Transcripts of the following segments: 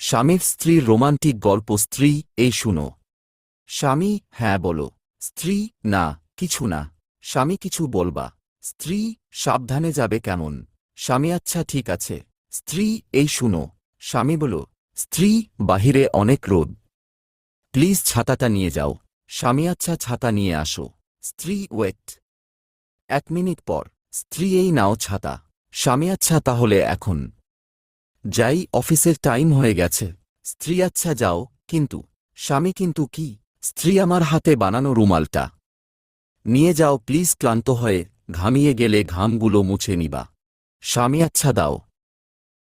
স্বামীর স্ত্রীর রোমান্টিক গল্প স্ত্রী, এই শুনো। স্বামী হ্যাঁ বলো। স্ত্রী, না, কিছু না। স্বামী কিছু বলবা। স্ত্রী, সাবধানে যাবে কেমন? স্বামী আচ্ছা ঠিক আছে। স্ত্রী, এই শুনো। স্বামী বলো, স্ত্রী, বাহিরে অনেক রোদ। প্লিজ ছাতাটা নিয়ে যাও। স্বামী আচ্ছা ছাতা নিয়ে আসো। স্ত্রী, ওয়েট। এক মিনিট পর। স্ত্রী, এই নাও ছাতা। স্বামী আচ্ছা তাহলে এখন। যাই, অফিসের টাইম হয়ে গেছে। স্ত্রী আচ্ছা যাও। কিন্তু, স্বামী কিন্তু কি? স্ত্রী আমার হাতে বানানো রুমালটা। নিয়ে যাও, প্লিজ, ক্লান্ত হয়ে। ঘামিয়ে গেলে ঘামগুলো মুছে নিবা। স্বামী আচ্ছা দাও।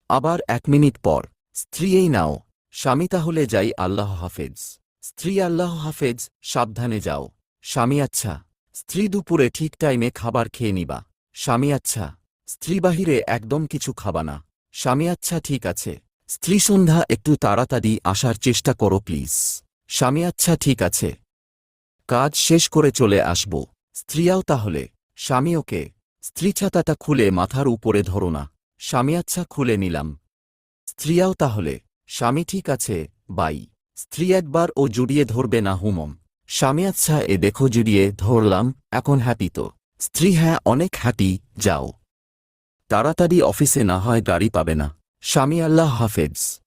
আবার এক মিনিট পর। স্ত্রী, এই নাও। স্বামী, তাহলে যাই, আল্লাহ হাফেজ। স্ত্রী, আল্লাহ হাফেজ, সাবধানে যাও। স্বামী আচ্ছা। স্ত্রী, দুপুরে ঠিক টাইমে খাবার খেয়ে নিবা। স্বামী আচ্ছা। স্ত্রী, বাহিরে একদম কিছু খাবা না। স্বামী আচ্ছা ঠিক আছে। স্ত্রী সন্ধ্যা, একটু তাড়াতাড়ি আসার চেষ্টা করো, প্লিজ। স্বামী আচ্ছা ঠিক আছে। কাজ শেষ করে চলে আসব। স্ত্রীয়াও তাহলে। স্বামী ওকে স্ত্রী ছাতাটা খুলে মাথার উপরে ধরো না। স্বামী আচ্ছা খুলে নিলাম। স্ত্রীয়াও তাহলে। স্বামী, ঠিক আছে, বাই। স্ত্রী একবার ও জুড়িয়ে ধরবে না, হুমম। স্বামী আচ্ছা এ দেখো, জুড়িয়ে ধরলাম, এখন হ্যাপি তো। স্ত্রী হ্যাঁ অনেক হ্যাপি, যাও। তাড়াতাড়ি অফিসে না হয় গাড়ি পাবে না। স্বামী আল্লাহ হাফেজ।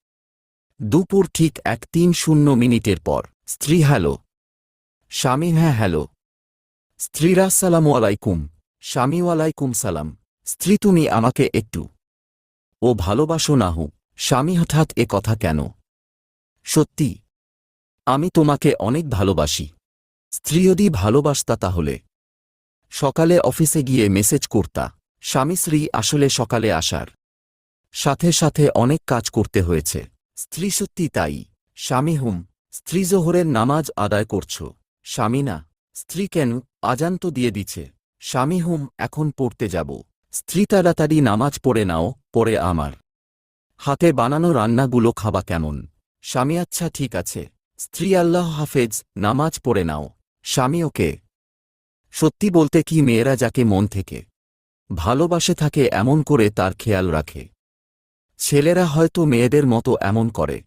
দুপুর ঠিক এক তিন শূন্য মিনিটের পর, স্ত্রী হ্যালো। স্বামী হ্যাঁ হ্যালো। স্ত্রীরা, সালামু আলাইকুম। স্বামী, ওয়ালাইকুম সালাম। স্ত্রী, তুমি আমাকে একটু ও ভালোবাসো না হু। স্বামী, হঠাৎ এ কথা কেন? সত্যি, আমি তোমাকে অনেক ভালোবাসি। স্ত্রী, যদি ভালোবাসতা তাহলে? সকালে অফিসে গিয়ে মেসেজ করতা। স্বামী স্ত্রী আসলে সকালে আসার। সাথে সাথে অনেক কাজ করতে হয়েছে। স্ত্রী সত্যি তাই। স্বামী হুম, স্ত্রী জোহরের নামাজ আদায় করছ। স্বামী না, স্ত্রী কেন? আজান তো দিয়ে দিছে। স্বামী হুম, এখন পড়তে যাব। স্ত্রী তাড়াতাড়ি নামাজ পড়ে নাও, পড়ে আমার। হাতে বানানো রান্নাগুলো খাবা কেমন? স্বামী আচ্ছা ঠিক আছে। স্ত্রী আল্লাহ হাফেজ, নামাজ পড়ে নাও। স্বামী ওকে। সত্যি বলতে কি মেয়েরা যাকে মন থেকে ভালোবাসে থাকে এমন করে তার খেয়াল রাখে। ছেলেরা হয়তো মেয়েদের মতো এমন করে।